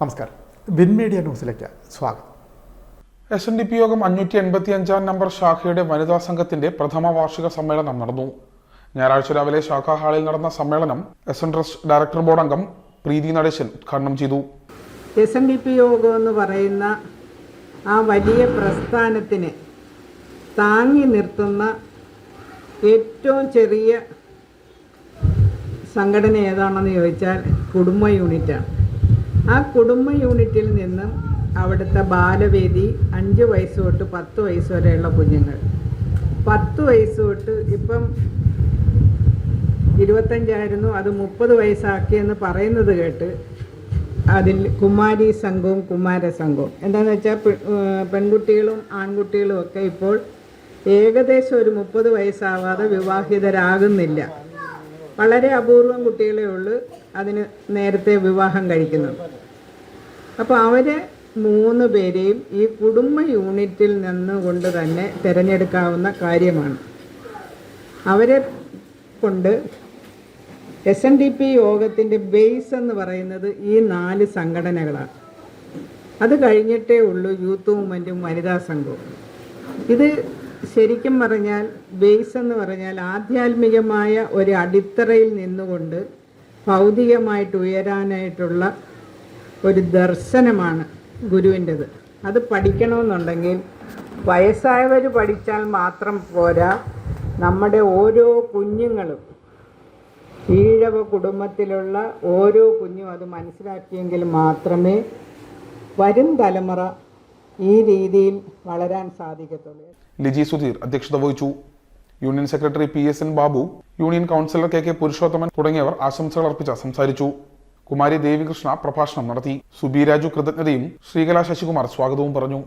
നമസ്കാരം. Win media ന്യൂസിലേക്ക് സ്വാഗതം. എസ് എൻ ഡി പി യോഗം അഞ്ഞൂറ്റി എൺപത്തി അഞ്ചാം നമ്പർ ശാഖയുടെ വനിതാ സംഘത്തിന്റെ പ്രഥമ വാർഷിക സമ്മേളനം നടന്നു. ഞായറാഴ്ച രാവിലെ ശാഖാ ഹാളിൽ നടന്ന സമ്മേളനം S N trust director board അംഗം പ്രീതി നടേശൻ ഉദ്ഘാടനം ചെയ്തു. എസ് എൻ ഡി പി യോഗം എന്ന് പറയുന്ന ആ വലിയ പ്രസ്ഥാനത്തിന് താങ്ങി നിർത്തുന്ന ഏറ്റവും ചെറിയ സംഘടന ഏതാണെന്ന് ചോദിച്ചാൽ കുടുംബ യൂണിറ്റാണ്. ആ കുടുംബ യൂണിറ്റിൽ നിന്നും അവിടുത്തെ ബാലവേദി അഞ്ച് വയസ്സ് തൊട്ട് പത്ത് വയസ്സ് വരെയുള്ള കുഞ്ഞുങ്ങൾ. പത്ത് വയസ്സ് തൊട്ട് ഇപ്പം ഇരുപത്തഞ്ചായിരുന്നു അത് മുപ്പത് വയസ്സാക്കിയെന്ന് പറയുന്നത് കേട്ട് അതിൽ കുമാരി സംഘവും കുമാര സംഘവും. എന്താണെന്ന് വെച്ചാൽ പെൺകുട്ടികളും ആൺകുട്ടികളും ഒക്കെ ഇപ്പോൾ ഏകദേശം ഒരു മുപ്പത് വയസ്സാവാതെ വിവാഹിതരാകുന്നില്ല. വളരെ അപൂർവം കുട്ടികളെ ഉള്ളൂ അതിന് നേരത്തെ വിവാഹം കഴിക്കുന്നത് അപ്പോൾ അവരെ മൂന്ന് പേരെയും ഈ കുടുംബ യൂണിറ്റിൽ നിന്നുകൊണ്ട് തന്നെ തിരഞ്ഞെടുക്കാവുന്ന കാര്യമാണ്. അവരെ കൊണ്ട് എസ് എൻ ഡി പി യോഗത്തിന്റെ ബേസ് എന്ന് പറയുന്നത് ഈ നാല് സംഘടനകളാണ്. അത് കഴിഞ്ഞിട്ടേ ഉള്ളൂ യൂത്ത് മൂവ്മെന്റും വനിതാ സംഘവും. ഇത് ശരിക്കും പറഞ്ഞാൽ ബേസ് എന്ന് പറഞ്ഞാൽ ആധ്യാത്മികമായ ഒരു അടിത്തറയിൽ നിന്നുകൊണ്ട് ഭൗതികമായിട്ട് ഉയരാനായിട്ടുള്ള ഒരു ദർശനമാണ് ഗുരുവിന്റെത്. അത് പഠിക്കണമെന്നുണ്ടെങ്കിൽ വയസ്സായവർ പഠിച്ചാൽ മാത്രം പോരാ. നമ്മുടെ ഓരോ കുഞ്ഞുങ്ങളും ഈഴവ കുടുംബത്തിലുള്ള ഓരോ കുഞ്ഞും അത് മനസ്സിലാക്കിയെങ്കിൽ മാത്രമേ വരും തലമുറ ഈ രീതിയിൽ വളരാൻ സാധിക്കത്തുള്ളൂ. ലിജി സുധീർ അധ്യക്ഷത വഹിച്ചു. Union secretary P S N Babu union councillor K K Purushothaman തുടങ്ങിയവർ ആശംസകൾ അർപ്പിച്ച സംസാരിച്ചു. കുമാരി ദേവികൃഷ്ണ പ്രഭാഷണം നടത്തി സുബി രാജു കൃതജ്ഞതയും ശ്രീകല ശശികുമാർ സ്വാഗതവും പറഞ്ഞു